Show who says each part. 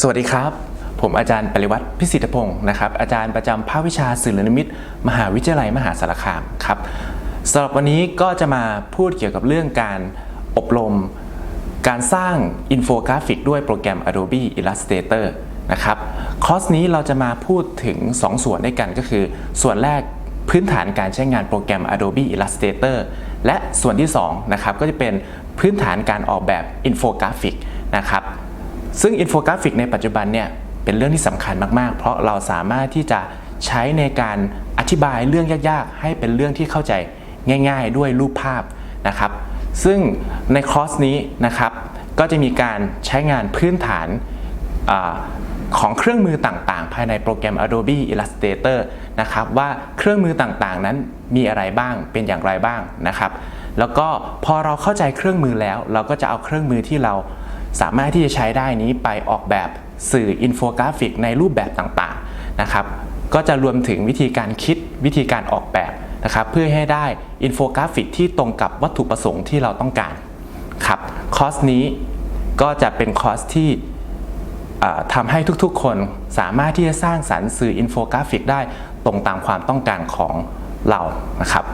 Speaker 1: สวัสดีครับ ผมอาจารย์ปริวัติพิสิทธิพงศ์นะครับ อาจารย์ประจำภาควิชาสื่อนิมิตมหาวิทยาลัยมหาสารคามครับสำหรับวันนี้ก็จะมาพูดเกี่ยวกับเรื่องการอบรม การสร้างอินโฟกราฟิกด้วยโปรแกรม Adobe Illustrator นะครับ คอร์สนี้เราจะมาพูดถึง 2 ส่วนด้วยกันก็คือ ส่วนแรกพื้นฐานการใช้งานโปรแกรม Adobe Illustrator และส่วนที่2นะครับก็จะเป็นพื้นฐานการออกแบบอินโฟกราฟิกนะครับ ซึ่งอินโฟกราฟิกในปัจจุบันเนี่ยเป็นเรื่องที่สำคัญมากๆ เพราะเราสามารถที่จะใช้ในการอธิบายเรื่องยากๆ ให้เป็นเรื่องที่เข้าใจง่าย ๆ ด้วยรูปภาพนะครับ ซึ่งในคอร์สนี้นะครับ ก็จะมีการใช้งานพื้นฐานอของเครื่องมือต่างๆ ภายในโปรแกรม Adobe Illustrator นะครับว่าเครื่องมือต่างๆ นั้นมีอะไรบ้างเป็นอย่างไรบ้างนะครับ แล้วก็พอเราเข้าใจเครื่องมือแล้ว เราก็จะเอาเครื่องมือที่เรา สามารถที่จะใช้ได้นี้ไปออกแบบสื่ออินโฟกราฟิกในรูปแบบต่างๆนะครับก็จะรวมถึงวิธีการคิดวิธีการออกแบบนะครับเพื่อให้ได้อินโฟกราฟิกที่ตรงกับวัตถุประสงค์ที่เราต้องการครับคอร์สนี้ก็จะเป็นคอร์สที่ทำให้ทุกๆ คนสามารถที่จะสร้างสรรค์สื่ออินโฟกราฟิกได้ตรงตามความต้องการของเรานะครับ